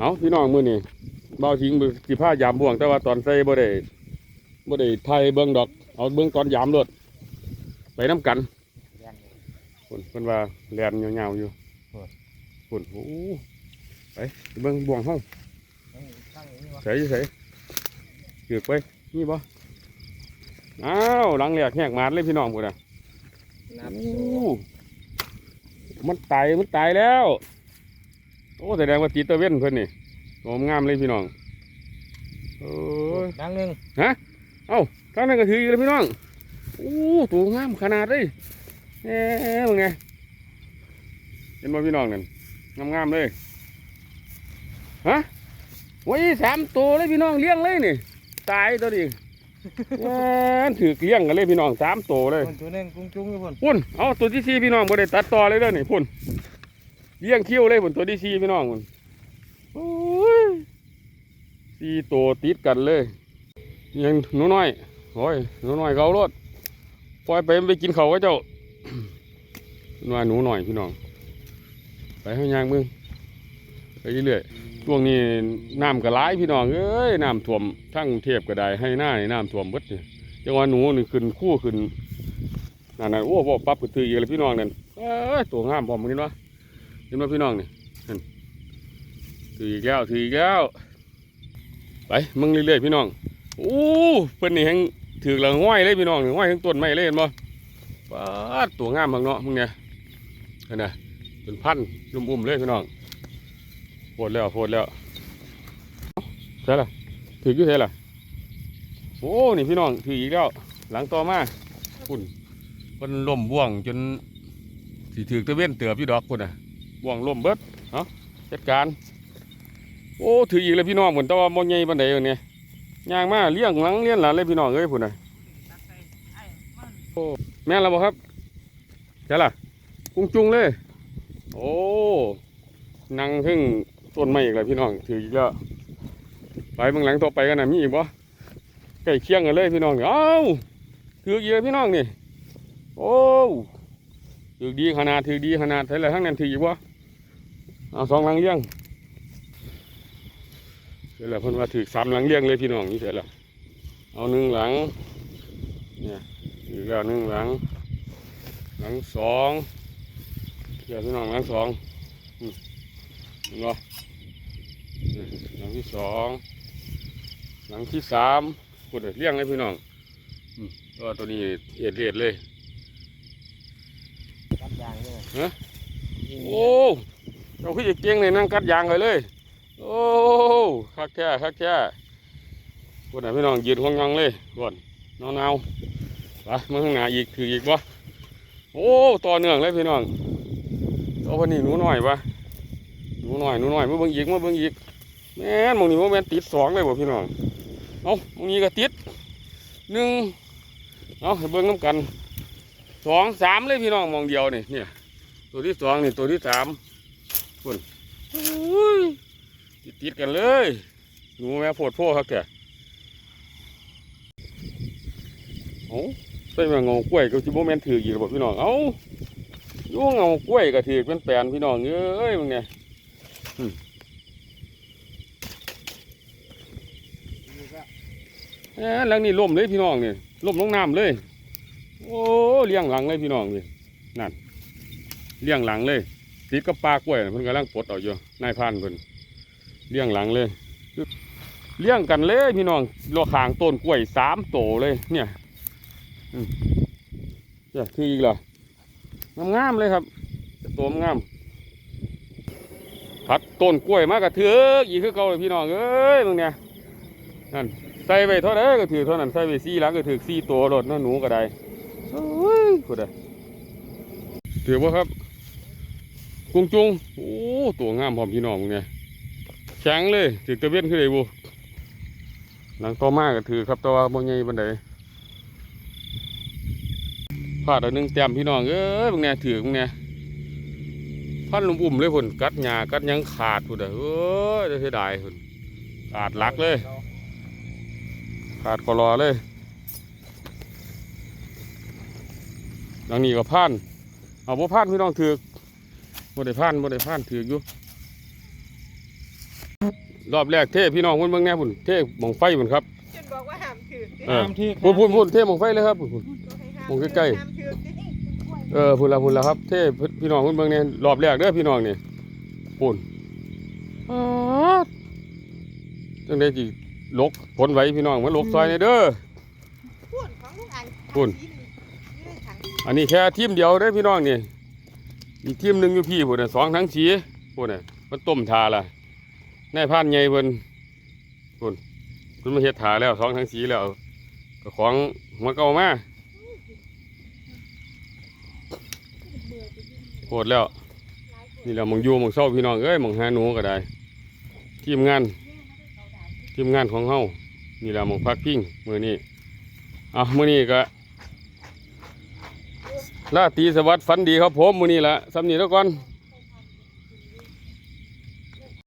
เอาพี่น้องมื้อนี้เบาทิ้งมือสิผ้ายามบ่วง แต่ว่าตอนใส่บ่ได้บ่ได้ไทยเบิ่งดอก เอาเบิ่งตอนยามโลดไปน้ำกันเรียนอยู่พุ่นเพิ่นว่าแล่นยาวๆอยู่โอ้ยพุ่นโอ้ไปไปเบิ่งบ่วงเฮานี่ตั้งอย่างนี้วะใส่ใส่ถือกไปนี่บ่อ้าวหลังแหลกแหกมาดเลยพี่น้องพุ่นน่ะนับโอ้มันตายมันตายแล้ว โอ้แสดงว่าติดตะเว้นเพิ่นนี่โอ้งามเลยพี่น้องโอ้ยดังหนึ่งเอ้าทางนั้นก็ถืออีกแล้วพี่น้องโอ้ตัวงามขนาดเลยแหมมึงไงเห็นบ่พี่น้องนั่นงามๆเลยฮะโอ้ยสามตัวเลยพี่น้องเลี้ยงเลยนี่ตายตัวนี้แหมถือเลี้ยงกันเลยพี่น้องสามตัวเลยคนตัวหนึ่งกุ้งจุ้งอยู่พุ่นพุ่นเอาตัวที่สี่พี่น้องบ่ได้ตัดต่อเลยเด้อนี่พุ่น เลี้ยงคิ้วเลยพุ่นตัวที่สี่พี่น้องพุ่นโอ้ยสี่ตัวติดกันเลยยังหนูน้อยโอ้ยหนูน้อยเขารถปล่อยไปไปกินเขาวกับเจ้าว่าหนูหน้อยพี่น้อง ไปให้ยางมึงไปเรื่อยๆช่วงนี้น้ำก็หลายพี่น้องเอ้ยน้ำท่วมทั้งเทพก็ไดให้หน้านี่น้ำท่วมเบิดนี่จังว่าหนูนี่ขึ้นคู่ขึ้นนั่นน่ะโอ้บ่ปั๊บก็ถือเยอีกแล้วพี่น้องนั่นเอ้ยตัวงามพอมมึง เห็นบ่เห็นบ่พี่น้องนี่นั่นถืออีกแล้วถืออีกแล้ว ไปมึงเรื่อยๆพี่น้องโอ้เพิ่นนี่แฮงถือละห้อยเลยพี่น้องห้อยทั้งต้นไม้เลยเห็นบ่ปาดตัวงามบักเนาะมึงเนี่ยเห็นนะเป็นพันลุ่มๆเลยพี่น้องโพดแล้วโพดแล้วใช่ล่ะถืออยู่ใช่ล่ะโอ้นี่พี่น้องถืออีกแล้ว หลังต่อมาปุ่นเพิ่นล่มบ่วงจนสิถือตะเว้นเตือบอยู่ดอกพุ่นน่ะ บ่วงล่มเบิดเนาะจัดการ โอ้ถืออีกแล้วพี่น้องพุ่นแต่ว่าบ่ใหญ่ปานใดวะเนี่ยย่างมาเลี้ยงหลังเลี้ยงหลานเลยพี่น้องเอ้ยพุ่นน่ะโอ้แม่นแล้วบ่ครับใช่ล่ะกุ้งจุงเลย โอ้นั่งถึงต้นไม้อีกแล้วพี่น้องถืออีกแล้วไปเบิ่งหลังต่อไปกันนะมีอีกบ่ใกล้เคียงกันเลยพี่น้องเอ้าถือเยอะพี่น้องนี่ โอ้ถือดีขนาดถือดีขนาดใช่เลยทั้งนั้นถืออีกวะ เอาสองหลังเลี้ยงเดี๋ยแหละเพิ่นว่าถือสามหลังเลี้ยงเลยพี่น้องนี่เสร็จแล้วเอาหนึ่งหลังเนี่ยถือแล้วหนึ่งหลัง หลังสองเดี๋ยวพี่น้องหลังสองอืมเห็นบ่นี่หลังที่สองหลังที่สามกดเลี้ยงเลยพี่น้องก็ตัวนี้เอ็ดเอ็ดเลยกัดยางนี่โอ้ เราคือจะเก่งเลยนั่งกัดยางเลยเลย โอ้คักแค่คักแค่คนไหนพี่น้องยืนห้องยองเลยก่อนนอนเอาไปมาข้างหน้าอีกถืออีกวะโอ้ต่อเนื่องเลยพี่น้องตัววันนี้หนูหน่อยวะหนูหน่อยหนูหน่อยมาเบิ่งอีกมาเบิ่งอีกแม่นหมองนี้ว่าแม่นติดสองเลยบ่พี่น้องเอามองนี้ก็ติดหนึ่งเอาให้เบิ่งน้ำกันสองสามเลยพี่น้องมองเดียวนี่เนี่ยตัวที่สองนี่ตัวที่สาม คุณอุ้ยติดติดๆกันเลยหนูแม่โพดโพครับแกเอาใส่มาเงากล้วยก็สิบ่แม่นถืออีกแล้วบ่พี่น้อง เอาอยู่เงากล้วยก็ถือเป็นแปลนพี่น้องเอ้ยมึงเนี่ยอืมเอ้อหลังนี้ล่มเลยพี่น้องนี่ล่มลงน้ำเลย โอ้เลี้ยงหลังเลยพี่น้องนี่นั่นเลี้ยงหลังเลย ติดกับปลากล้วยน่ะเพิ่นกำลังปลดออกอยู่นายพานเพิ่นเลี้ยงหลังเลยเลี้ยงกันเลยพี่น้องรอขางต้นกล้วยสามโตเลย เนี่ยเนี่ยคืออีกเหรองามๆเลยครับตัวงามพัดต้นกล้วยมากระเถือกอีกคือเก่าเลยพี่น้องเอ้ยมึงเนี่ยนั่นใส่ไปเท่าไรก็ถือเท่านั้นใส่ไปสี่หลังก็ถือสี่ตัวรถเนาะหนูก็ได้โอ้ยกูได้ถือว่าครับ กุ้งจุงโอ้ตัวงามพร้อมพี่น้องมึงเนี่ยแข็งเลยถือตะเวนขึ้นเลยบูหลังต่อมาก็ถือครับตัวาบ่ใหญ่บันไดพลาดอันหนึงเต็มพี่น้องเอ้ยมึงเนี่ยถือมึงเนี่ยพันลุมอุ่มเลยพุ่นกัดหญ้ากัดยังขาดพุ่นเด้อเอ้ยเสียดายพุ่นขาดลักเลย ขาดคอรอเลยดังนี้ก็ผ่านเอาบ่ผ่านพี่น้องถือ บ่ได้ผ่านบ่ได้ผ่านถือกอยู่รอบแรกเทพี่น้องเพิ่นเบิ่งแน่พุ่นเทหมองไฟพุ่นครับจนบอกว่าห้ามถือเออน้ำที่พุ่นพุ่นพุ่นเทหมองไฟเลยครับพุ่นพุ่นมองใกล้ๆ ห้ามถือสิเออพุ่นละพุ่นละครับ เทพี่น้องเพิ่นเบิ่งแน่รอบแรกเด้อพี่น้องนี่พุ่นอ๊าดจังได๋สิลกผลไหวพี่น้องมาลกซอยในเด้อ พูดของลูกอันพูดสีนี่นี่เลยถังอันนี้แค่ทีมเดียวเด้อพี่น้องนี่ อีกทีมหนึ่งอยู่พี่พุ่นน่ะสองทั้งสีพุ่นน่ะมันต้มทาล่ะนายพานใหญ่เพิ่นพุ่นเพิ่นมาเฮ็ดทาแล้วสองทั้งสีแล้วก็ของหัวเก่ามาโคตรแล้ว นี่แหละหมองอยู่หมองเศร้าพี่น้องเอ้ยหมองหาหนูก็ได้ ทีมงานทีมงานของเฮานี่แหละหมองพักพิงมือนี้อะมือนี้ก็ ลาตีสวัสดิ์ฝันดีครับผมมือนี้ละสำนีแล้วก่อน